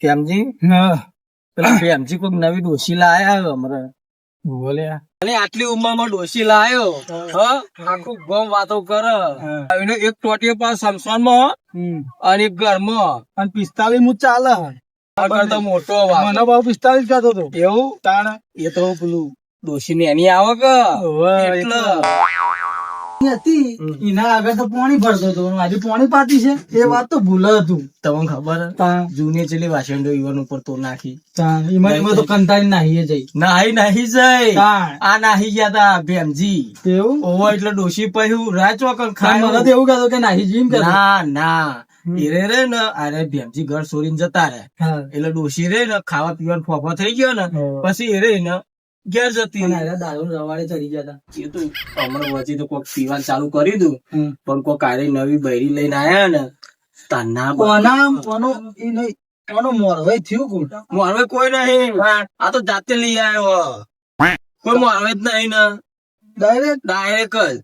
કેમજી? પેલા કેમજી કોઈ નવી ડોસી લાયા અમારે. બોલે. અને આટલી ઉંમરમાં ડોસી લાયો? હ. આખું ગમ વાતો કરે. એને એક ટોટીએ પાસ સમસાનમાં અને એક ઘરમાં. અને પિસ્તાલીસ મુ ચાલે. કરતા મોટો મને બાબુ પિસ્તાલીસ કહેતો હતો. એવું? તાણ. એ તો પેલું ડોશી ને એની આવે કે એટલે. હતી એના આગળ તો પાણી ભરતો હતો. આજે પાણી પાતી છે એ વાત તો ભૂલ હતું. તમને ખબર જૂની ચેલી વાસણો ઈવન ઉપર તો નાખી. એમાં એમાં તો કંટાળી નાહીએ જઈ. નાહી નાહી જઈ. આ નાહી ગયા તા ભેમજી. તેવું ઓવો એટલે ડોશી પહેર્યું રાજોકન ખાય. મને તો એવું કહેતો કે નાહી જીમ કે ના ના. હીરે રે ને. અરે ભેમજી ઘર છોડીને જતા રે એટલે ડોશી રે ને ખાવા પીવાનું ફોફો થઈ ગયો ને. પછી એ રે ને ઘેર જતી દારૂ રવાડે ચડી ગયા એ તો હમણાં વચ્ચે તો કોક પીવાનું ચાલુ કરી દઉં પણ કોક આરે નવી બૈરી લઈને આયા ને તાના કોના કોનો એ નહીં કોનો મોરવાઈ થયું કોણ મોરવે કોઈ નહીં. આ તો જાતે લઈ આવ્યો. કોઈ મોરવે જ નહીં ને. ડાયરેક્ટ ડાયરેક્ટ જ.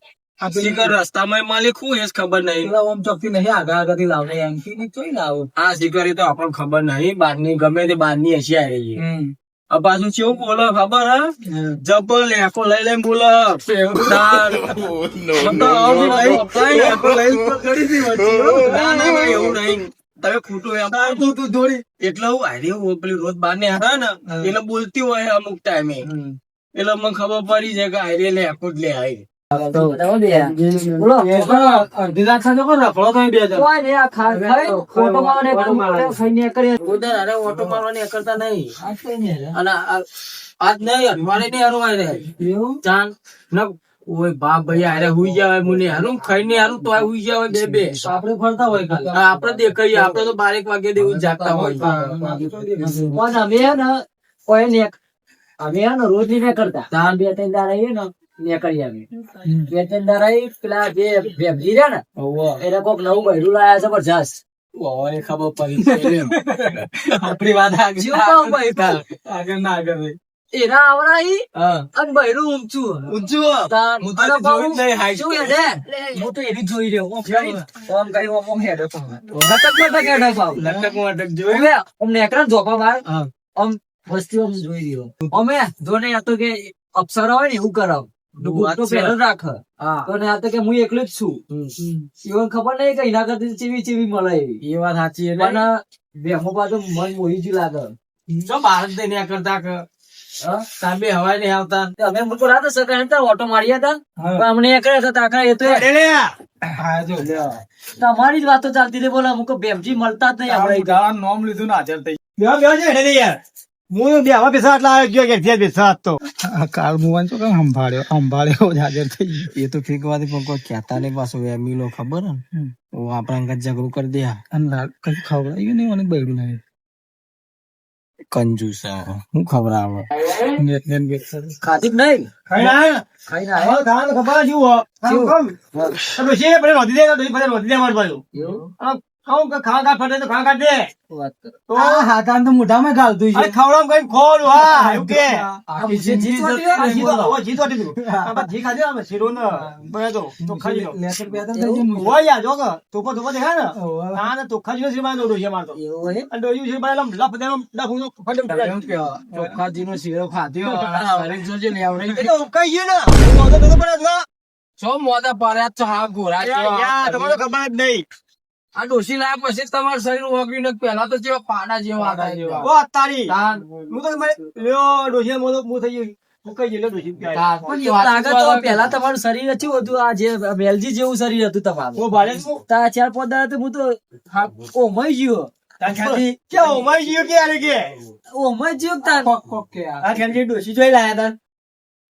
શીખર રસ્તામાં માલિક હું એ ખબર નહીં. ઓમ ચોકથી નહીં આગળ આગળથી લાવને એમથી નહીં ચોઈ લાવો. આ શીખર એ તો આપણને ખબર નહીં બહારની ગમે તે બહારની હશી આવી. આ પાછું કેવું બોલો ખબર હે. જબર લેકો લઈ લઈને બોલો. તાર. આવું નહીં. તમે ખોટું એમ તું તું દોડી. એટલે હું હું પેલી રોજ બાર ને હતા ને એટલે બોલતી હોય અમુક ટાઈમે એટલે મને ખબર પડી છે કે હારી લેકો જ લે હારી અરે ઓટો મારવાની કરતા નહીં. અને આજ નહીં અઠવાડિયે નહીં હારું રે ચાલ ઓય બાપ ભાઈ હારે હુઈ જાય મુને હારું ખાઈ ને હારું તો આ હુઈ જાય બે બે. આપડે ફરતા હોય કાલે આ આપડે દેખાઈએ આપડે તો બારેક વાગે દેવું જાગતા હોય. પણ અમે ને કોઈ ને અમે ને રોજની કરતા. તાન બે ત્રણ દાડા ને ને કરી અમે બે ત્રણ દાડા આવી પેલા જે ભેગી રહ્યા ને એને કોક નવું બૈરું લાયા જબરજસ્ત. ઓવે ખબર પડી આપણી વાત આગળ ના એના આવડા ઈ હા. અને બૈરું ઊંચું. ઊંચું હું. તો અને જોયું જ બહુ નહીં height. શું હેડે? હું તો એની જોઈ રહ્યો. ઓમ કરી ઓમ કરી ઓમ ઓમ હેડે તો. લટક લટક હેડે ભાવ. લટક મટક જોયું? હવે ઓમ નેકરા ઝોપા માર. આમ વસ્તી આમ જોઈ રહ્યો. અમે જોને આ તો કે અપ્સરા હોય ને એવું કરાવ. છે. રાખ. હા. તો ને આ તો કે હું એકલું જ છું. એવું ખબર નહીં કે એના કરતા ચીવી ચીવી મળે એ વાત સાચી છે બેમો પાછું મન મોહી જ લાગે. જો ભારત દે કરતા કે? હવાય નહીં આવતા. અમે મુકો રાતે હતા ઓટો માર્યા હતા. પણ અમને એક હતા એ તો અરે લે. હા, જો. તમારી જ વાતો ચાલતી હતી બોલા અમુક બેમજી મળતા જ નહીં આપણે આપણે લીધું ને હાજર થઈ યાર. હું બેવા બેસા આટલા આવ્યો ગયો કે બેસા હતો. કાળ મુવાન તો કેમ સંભાળ્યો સંભાળ્યો જ હાજર થઈ એ તો ઠીક પણ કોઈ કહેતા નહીં પાછું એમીલો ખબર ને? ઓ આપણા અંગત ઝઘડું કરી દે અને કઈ ખવડાવ્યું નહીં મને બૈડું નહીં કંજૂસ હે. હું ખવડાવે ખાધી નહીં? ખાઈ ના ખાઈ ના આવ્યા? ખાવાનું ખબર જેવું કેવું? તમે છે પછી રોધી દે તો પછી રોધી દે મારું એવું? ખાઉં કે ખા ખા ફટે તો ખા ખા દે. તો? હાથાન તો મોઢામાં ગાલતું છે. ખવડાવ કઈ ખોલ હા એવું કે. આ વિશે જીત વાટી હોય? આ જીત હવે જીત વાટી દીધું. આ જી ખાધી આમે શીરો ને બને તો ચોખ્ખા જીનો. હોય યાર જો કે તોપો તોપો દેખાય ને. આ ને ચોખ્ખા જીનો શીરો બનાવતો ડોશી અમારે તો. એવું હોય? અને ડોશી શીરો બનાવેલો આમ લપ ડફું તો ફટે એમ કે ચોખ્ખાજીનો શીરો ખાધ્યો. હરેક જોજે લેવડાવી એ તો કઈ ને હું પડ્યો જ ને. છો મોદા પાર્યા છો હા ગોરા યાર, યાર, તમને ખબર જ નહીં. આ ડોસી લાયા પછી તમારું શરીર ઓગળ્યું ને પેલા તો જેવા પાડા જેવા હતા ઓ તારી હું તો મને લ્યો ડોસી મોલો હું થઈ ગયું. પહેલા. તમારું શરીર હતું હતું આ જે વેલજી જેવું શરીર હતું તમારું. તા ચાર પાંચ દાડા હું તો ઓમાઈ ગયો. કે ઓમાઈ ગયો કે યાર કે? ઓમાઈ ગયો તાર ડોશી જોઈ લાયા તા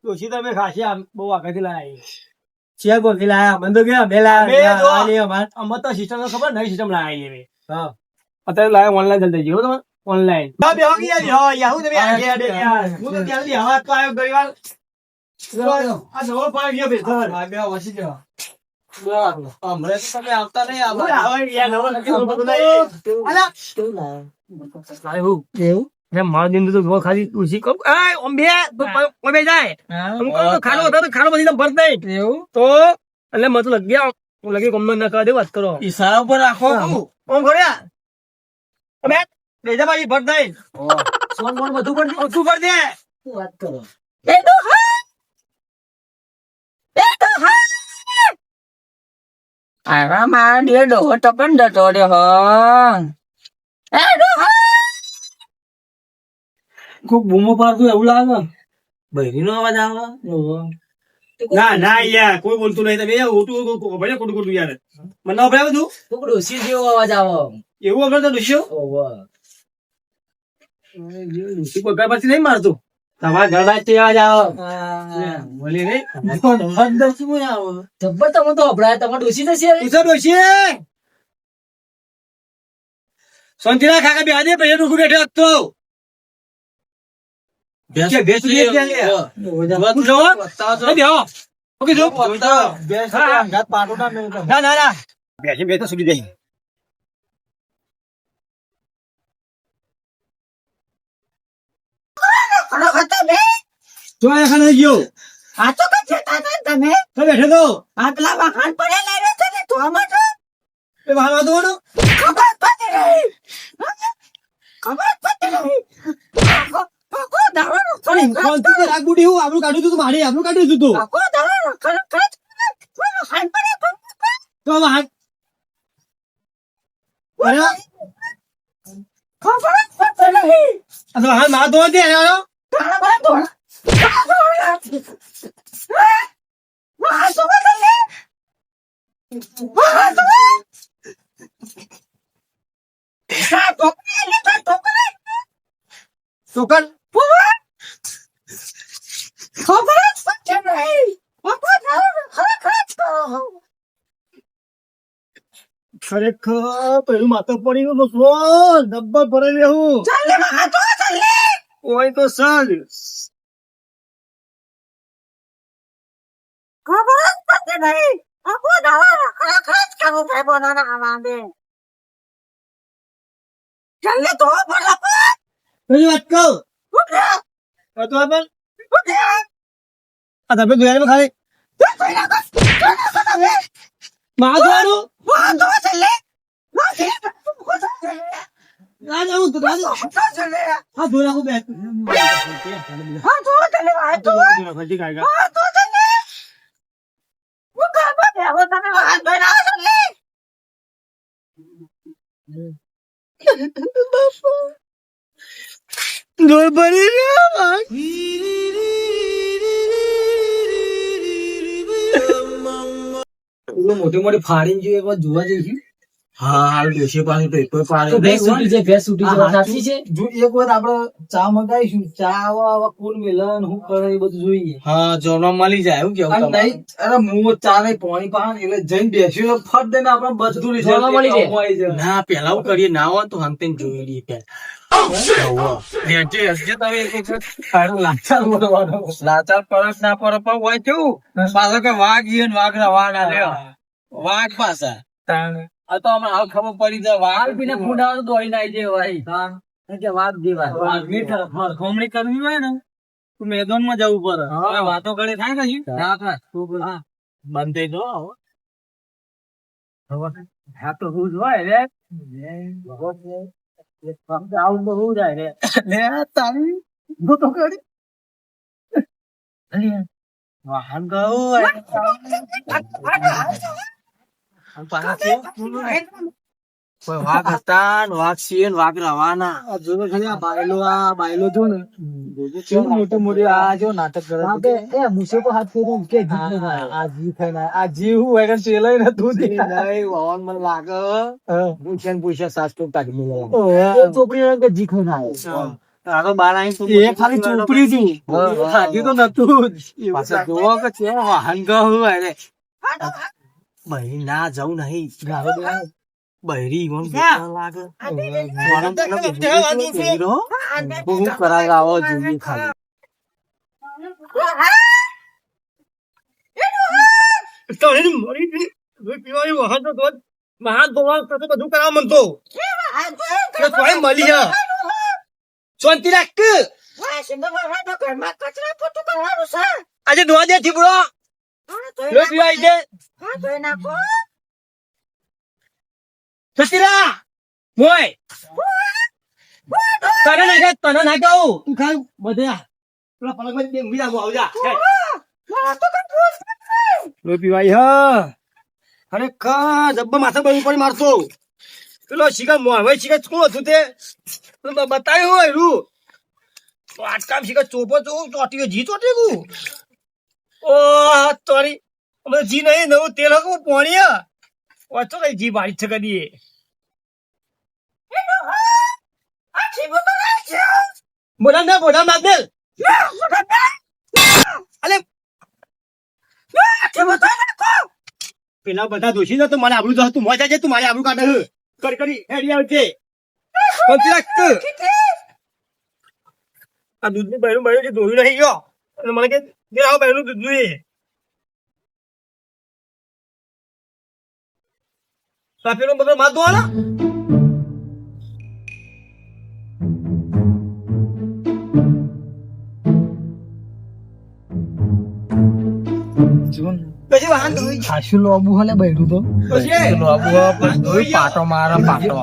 ડોશી તમે ખાસી બહુ આગળથી લાયા ચેર ગોથી લાયા મને તો કે અમે લાયા અમાર તો સિસ્ટમ નો ખબર નવી સિસ્ટમ લાયા છે હા અત્યારે લાયા ઓનલાઈન ચાલતા જીવો તમે ઓનલાઈન હા બેહો કે યાર યાર હું તમે આ ગયા દે યાર હું તો ત્યાંથી હવા તો આવ્યો ગઈ આ નવો પાણી ગયો બેસ હા, બે વસી જાઓ. હમણાં તો તમે આવતા નહીં યાર નવો અલા એવું મારા દિન તો કમ એ હતો તો ભરત નહીં એવું? તો એટલે મત લગ્યા હું લગી કોમ ના કરવા વાત કરો. ઈશારા ઉપર રાખો. ઓમ ખોડ્યા અબે બેજા બાજી ભર દઈ. સોન બોન બધું કરી દે. ઓછું દે. વાત કરો? આવા મારા ડે ડોહો તો પણ જતો રહ્યો હો એ ડોહો ખૂબ બૂમો પાડતું એવું લાગે? બૈરી નો અવાજ આવે? ના ના યાર કોઈ બોલતું નહીં. તમે ઓટું ભલે ખોટું ખોટું યાર. મને ના ભરાય બધું કોક ડોસી જેવો અવાજ આવે. એવું આપણે તો દુશ્યો ડોસી કોઈ પછી નહીં મારતું? તમારા બાદ અવાજ આવે. બોલી આવે. જબ્બર તમે તો અભરાય તમારે હવે? ઈસા ડોશી? શાંતિ રાખ કાકા બેહા દે પછી રૂકુ બેઠો હતો કે ભેંસ ગયા લે. તું? નહીં બેહો. ઓકે જો. હા. ના ના ના બેસી બે તો તો આ ખાને ગયો. આ તો કઈ જતા હતા તમે. તો બેઠો તો. વાહન છે ને તો આમાં તો એ વાતો હતો ખબર પડી રહી. ખબર પડી રહી. આખો આખો દાડો પણ કોલથી તે રાગ બુડી હું આપણું કાઢ્યું તું મારી આપણું કાઢ્યું તું. તું તો હાથ અરે ખબર જ પડી રહી આ તો હાથ મારા ધોવા દે અરે અરે. તારા બા દોડા તારા દોડા વાહ તો બદલે વાહ તો આ ટોકરી લે તો ટોકરી ચોકન ખબર જ પડી રહી આખો દાડો ખર ખર કરો ખરેખર પેલું માથે પડી ગયું તો શું ડબ્બા ભરાઈ લેવું ચાલે તો ચાલે ઓય તો સર ખબર જ પડી રહી આખો દાડો ખર ખર કરો ભાઈ બોના આવાંદે ચાલે તો બોલા પેલી વાત કહું તો આપણ આ તમે જોયા ખાલી માં ધોવાનું વાહ તો ચાલે ના જાઉં તો ના જાઉં. હા, ધોઈ નાખું બેગ હા તો ચાલે વાહ તો ફરજી તો ચાલે હું કાબા બે હો તને વાહ તો ના ચાલે ધોઈ ભરી રહ્યા મોટી મોટી ફાડી જોઈએ એક વાર જોવા જઈશું હા હાલ દેશી પાસે તો એક તો ભેંસ છૂટી છે? ભેંસ છૂટી છે સાચી છે? જો એક વાર આપડે ચા મંગાવીશું ચા આવા આવા કુલ મિલન હું કરે એ બધું જોઈએ. હા જોવા મળી જાય એવું કેવું? નહીં અરે હું ચા ને પાણી પાન એટલે જઈને બેસ્યું ફટ દઈને આપણે બધું જોવા મળી જાય. ના પેલા હું કરીએ ના હોય તો હંતે જોઈ લઈએ પેલા. લાચાર. ના પર હોય કેવું પાછો કે વાઘ ઈ ને વાઘ રવા ના લ્યો વાઘ પાછા આ તો હમણાં હાલ ખબર પડી જાય વાઘ પીને ફૂંડાવા તો દોડીને આઈ જાય ભાઈ કે વાત જેવા વાઘની કરવી હોય ને તો મેદાનમાં જવું પડે હવે વાતો કરી થાય કઈ હા બંધ થઈ જાઓ હા તો હું જ હોય રે આવું તો હું જાય રે લે તારી હું તો કરી વાહન ગયું? કોઈ વાઘ હતા ને વાઘ છીએ ને વાઘ રવાના. આ જો ખાલી આ બાયલો આ બાયલો જો ને કેવું મોટું મોટું આ જો નાટક કરે છે. એ મુસે પર હાથ ફેરો કે જીત ન આ જીત ને આ જીવ હું કે ચેલાય ને તું જી નહીં વાવન મને લાગે. પૂછ્યા ને પૂછે સાસ તો મિલે ચોપડી રંગ જીત ના આ તો બાર આઈ તું એ ખાલી ચોપડી હતી ખાધી તો નતું પાછા જોવો કે છે વાહન ગયું અરે બહેરી ના જવું નહીં. બહેરી ઈવન બીજા લાગે ગરમ પેલો બહેરી તો બહેરો. હું કરાય આવો જોઈએ ખાલી તો એને મરી ગઈ. હવે પીવાની વાહન તો તો વાહન ધોવા સાથે બધું કરાવવા માંગતો. તો તોય મળી હે. શાંતિ રાખ વાહ વાહ તો આજે ધોવા દે હા, ધોઈ લો. પીવાય દે હા, ધોઈ નાખો સતીરા મોય તને ના કહે, તને ના કહું. તું ખાલી બધે. પેલા પલંગમાં બે ઊંઘી જા, હું આવું જા. લોહી પીવાય હ. ખરેખર જબ્બર માથે બળી પડી મારતો પેલો શિકાર મોરવાઈ શિકાર કોણ હતું તે બતાવ્યું હોય રૂ તો આજકાલ શિકાર ચોપો ચો ચોટી ગયો જી ચોટી ગયું ઓ અમે જી નહીં નવું તેલ હતું પોણી વાંચો કઈ જી બારી છે કદી બોલા ના બોલા ના બેલ અલે પેલા બધા દોષી ને તો મને આબરું તો તું મજા છે તું મારી આબરું કાઢે. કરી કરી હેડી આવજે રાખ આ દૂધનું બહેરું બહેરું જે ધોયું નહીં ગયો અને મને કે આવો બહેરું દૂધ જોઈએ તો પેલો બધો માથ ધોવાના પછી વાહન ધોઈ લોબુ હલે બૈરું તો. પછી? લોબુ પણ ધોઈ પાટો મારે પાટો.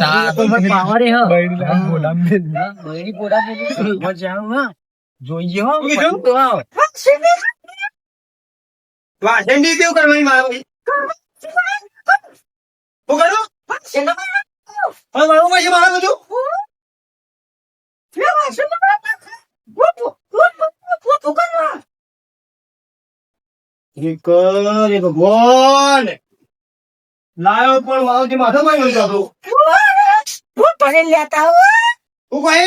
ના તો પાવરે હ. બૈરી જોઈએ હો. તો આવ. કેવું કરવાની મારે શું કરું હવે મારું પાસે મારે બધું ભગવાન! લાયો પણ મારો માથો માં ગયો હતો. લેતા હોય હું. કહે?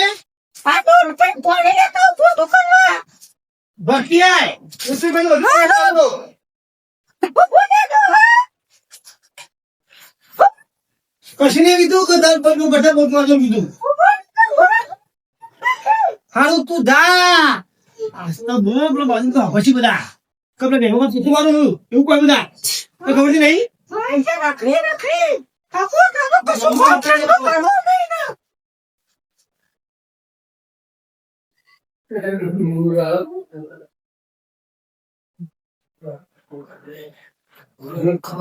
પાંચસો રૂપિયા કોને લેતા હોય દુકાનમાં ભક્તિ આય. ઉસી ભાઈ નો હતો કશું કીધું કે તાર પગનું બધા પગમાં કીધું. હારું, તું જા. આસના બહુ પેલો બાજુ તો પછી બધા. કપડે ભેગો માં તું મારું એવું કોઈ બધા. તો ખબર નહીં રાખી રાખી કાકો કાકો કશું વાંચે નહીં?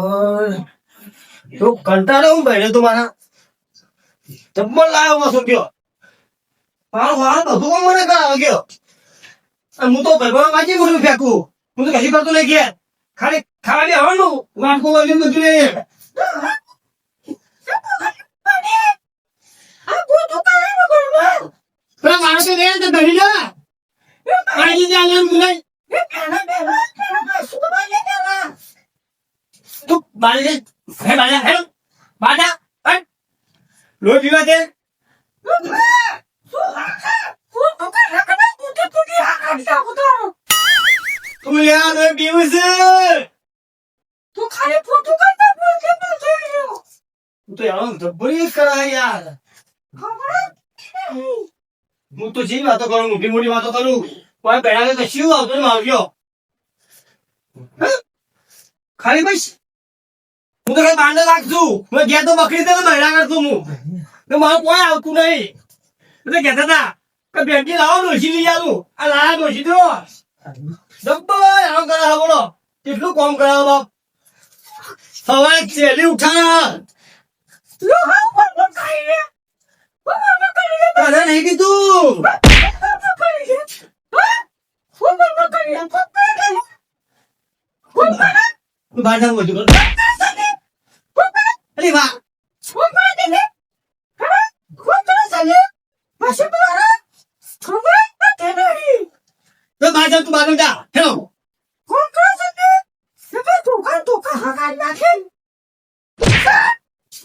ના તો કંટાળો હું બેઠો તું મારા? જબ્બર લાવ્યો માં ગયો મારો વાળ બધું કોણ મને કરાવે ગયો. હું તો ભગવાન વાંચી બધું ફેંકું. હું તો કશી કરતો નહીં ઘેર. ખાલી ખાવા બી આવવાનું વાંચકો બધું નહીં. આ ગોતું કરે મગરમાં પેલા માણસો દે તો બેસી જા પાણી જા લેમ તું એ કાના બેલા કાના સુબા લે દેલા તું બાલે હે બાલે હે બાડા હે લોહી પીવા દે તું છે. તું તો યાર જબરી કરા યાર. હું તો જેવી વાતો કરું, મોટી મોટી વાતો કરું. કોઈ બેડા કે કશું આવતો ને આવ્યો ખાલી બસ હું તો કઈ બાંધે રાખશું હું ઘેર તો બકરી દે મહિલા કરતો હું. તો મારું કોઈ આવતું નહીં. એટલે કહેતા હતા કે બેટી લાવો ડોસી લઈ આવું. આ લાયા ડોસી દો જબ્બર આમ કરાવે બોલો કેટલું કોમ કરાવે બાપ. સવારે ચેલી ઉઠા તને નહીં કીધું. બહાર જવું બધું કર. અરે વાહ. તો બહાર જા તું બહાર જા. હેલો.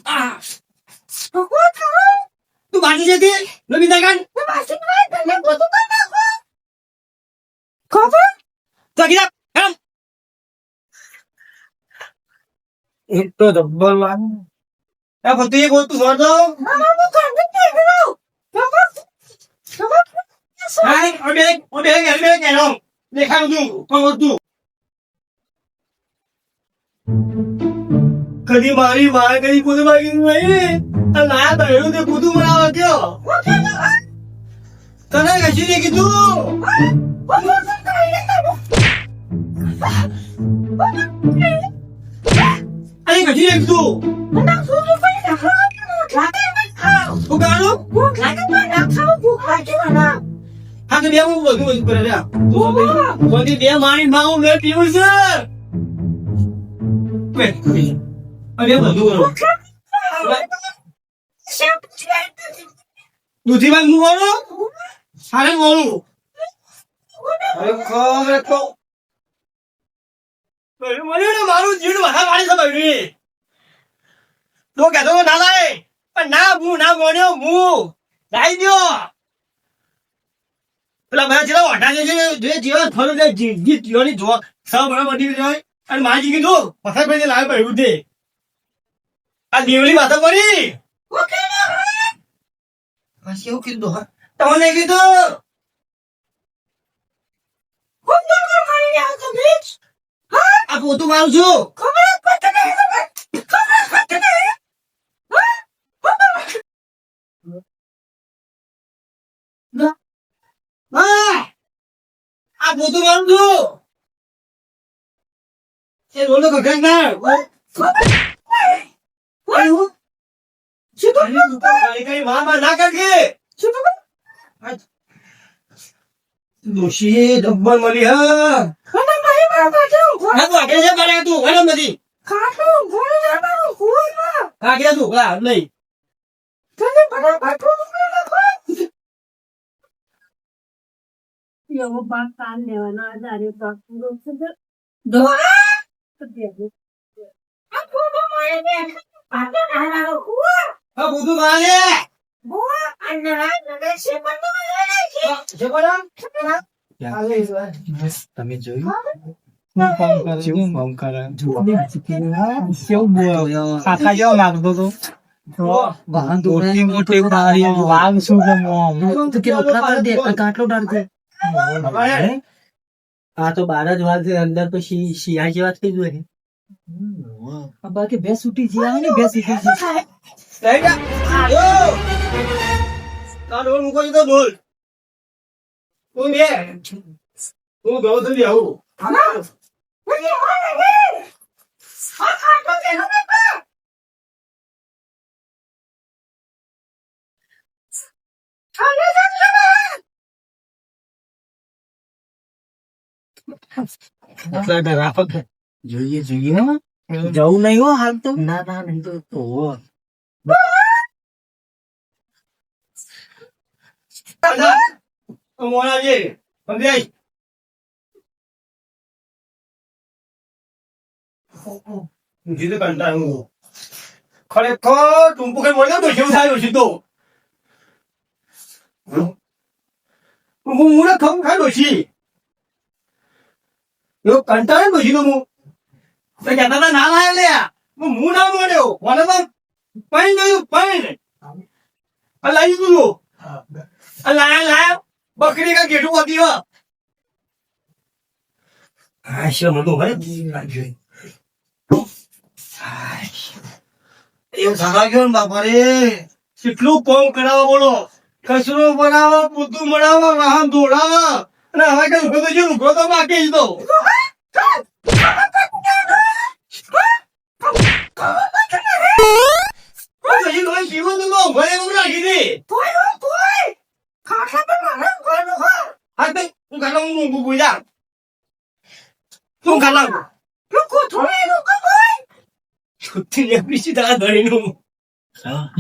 આ તું બહાર જતી નબી દાગન તો? કીધા હેલો એક તો જબ્બર વાત એ ફતું એક તું સોર દો કદી મારી માં કદી કુદું માગી નહીં ના બહેરું તે પૂતું મરાવે કયો તને કશી ને કીધું શું કરવાનું ભૂખ લાગે તો ના ખાવ ભૂખ લાગે મને હા તો બે હું બધું બધું કરે લ્યા. બધી બે માણી માવું મેં પીવું છે બે, બે. અરે બધું કરો શેપ છે દૂધી માં સારે મોડું અરે ખબર તો બૈરું મળ્યું મારું જીવડું વાહા વાળી છે તો કહેતો તો ના લાય. પણ ના હું ના ગણ્યો હું લાઈ દ્યો પેલા બધા જેવા ઓઢા છે જે જીવન થયું છે જીત જીવાની જો સૌ બરાબર જાય અને માજી કીધું પથાર પછી લાવે પડ્યું તે આ દેવલી માથા પડી. તમને કીધું કોણ કોણ કરી રહ્યા છો બીચ આ પોતું મારું છું. ખબર હા આ પોતું મારું છું. એ રોલો કખાઈ ના. શું તો કઈ કઈ માં માં ના શું તો દોશી ડબ્બલ મળી હા. મને નહીં મારતા છે હા તું આગળ છે કરે તું? ના લા નહીં તને લેવાના દોરા આ ને પાટો હા અન્નરા નગર છે બંધ બરાબર આ તો બાર જ વાત છે અંદર તો શિયા જેવા થઈ ગયું બાકી બે સુટી જ્યાં ને બે સુટી લઈ જા આયો તાર ડોલ મૂકો છે તો ડોલ તું બે તું ગયો તો બી આવું મને મારે ને આ ખાટો કે હવે પા ખાને જલ્દી જોઈએ જોઈએ જવું નહીં હો હાલ તો ના ના નહીં તો તો મોડા જે સમજાય જીતે કંટાળું ખરેખર ટૂંપુ કઈ મળ્યો તો. કેવું થાય ઓછી તો. હું મુને ખમ ખાઈ ઓછી એવો કંટાળે પછી તો હું કહેતા હતા ના લાયા લે હું મું ના મળ્યો મને તો ગયું પૈન લાવી દીધું લાયા લાયા બકરી કા ગેટું હોતી હો હા શું મને હવે એવું થવા ગયો ને બાપા રે કેટલું કોમ કરાવો બોલો કચરો બનાવો પૂતું બનાવો વાહન દોડાવો અને હવે કઈ ઊભો તો જેવું ઊભો તો બાકી જ તો પછી કોઈ જીવન લો ઘરે એવું રાખી દે કોઈ નો કોઈ ખાટલા પર મારે કોઈ નો હા હા તે હું કાલા હું ઊંઘું પૂજા તું કાલા લોકો થોડે લોકો કોઈ છુટ્ટી ને પીછી તારા ધણીનું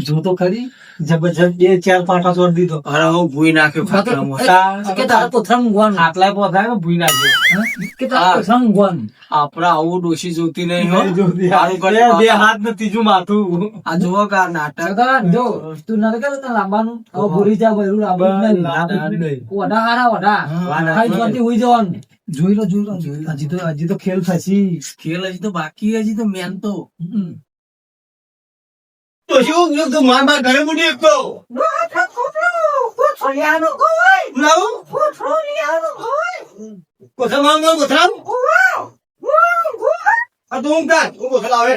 જો તો ખરી? જબરજસ્ત બે ચાર પાટા છોડી દીધો. અરે હું ભૂઈ નાખ્યો ખાટલામાં કે તારા પોથરા મૂકવાનું ખાટલા પોતા ભૂઈ નાખ્યો. કે તારા મૂકવાનું આપડા આવું ડોશી જોતી નહીં હો. કરે બે હાથ ને ત્રીજું માથું. આ જોવો કા નાટક. જો તું નથી કરતો લાંબાનું. હવે ભૂલી જા ભર્યું લાંબાનું ઓઢા હારા ઓઢા. ખાઈ જોતી હોઈ જવાનું. જોઈ લો જોઈ લો. જોઈ લો હજી તો હજી તો ખેલ થશી. ખેલ હજી તો બાકી હજી તો મેન તો. તો શું જો તું? માર માર ઘરે મૂડી એકતો નો હાથા કોથળિયાનો કોઈ લાવું? કોથળિયાનો કોઈ કોથા માંગ માંગ કોથા આ તું ઊંઘ કાઢ કોથા લાવે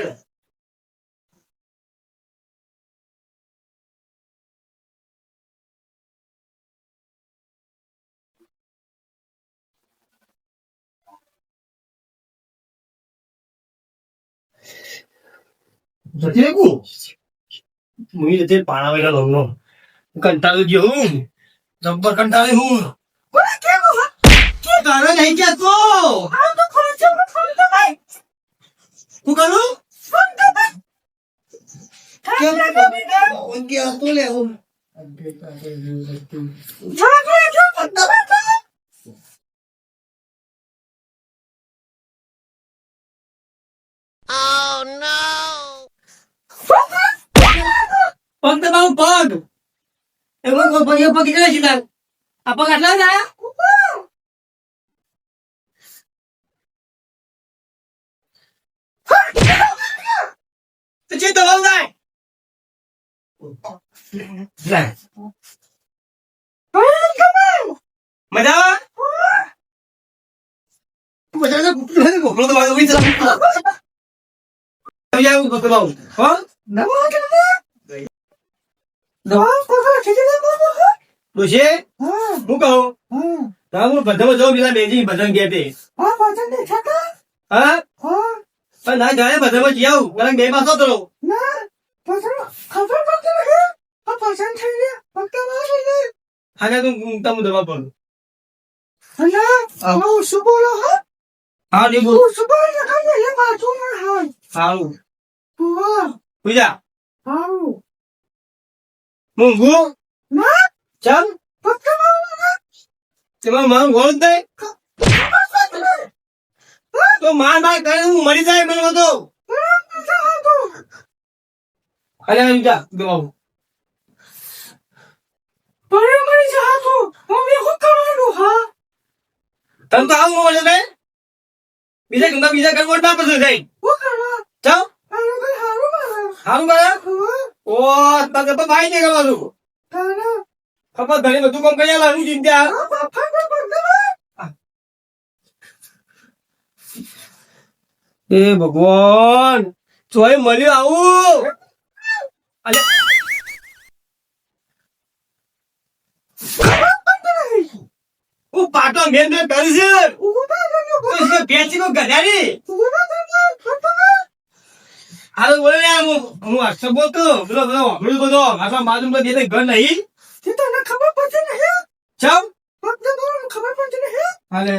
જતી રે કુ હું રીતે પાણાવેલા લગ્નો કંટાળી ગયો હું. જબ્બર કંટાળી હું. તારે નહીં કહેતો શું કરું. પગ દબાવ પગ એમાં કોઈ પગ પગ કેટલા છે તાર આ પગ આટલા જ આયા તો જે દબાવ જાય જાય મજા આવે મજા આવે ગોખલો તો વાગે ઊભી ચલા આવી જાવ ગોખલો બાબુ હો ડોશી હું. કહું? હું. જાઉં પેલા બેજી તે હા પણ ના જાય બધામાં જઈ આવું. કારણ બે પાસો તો. હા તું તમે દવા પડું. હા. નહીં બોલ સારું પૂજા. મૂંગું ચમ તેમાં મારું ગોળ તો માર માર કરે હું મરી જાય મને તો અરે આવી જા દવા તમ તો આવું મને ને બીજા ગંદા બીજા ઘર મોટા પછી કરવા ચાલ સારું કરે ઓ એ ભગવાન જોઈ મળ્યું આવું? અલે. પાટો મેં મેં કરી છે? પેચી કો ગધારી? હાલો બોલે હું હું હર્ષ બોલતો. બોલો બોલો હમણાં બધો મારા બાજુમાં બે ત્રણ ઘર નહીં. ચાલ હાલે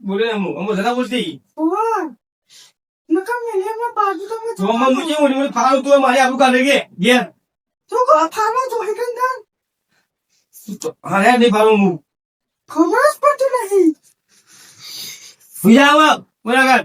બોલે ને હું? અમો જરા બોલતી. જોમાં મુજે મોટી મોટી ફાળું તો મારી આપણું કાઢે કે કંદન હાલે નહીં ફાળું હું. પૂજા આવો બોલા કર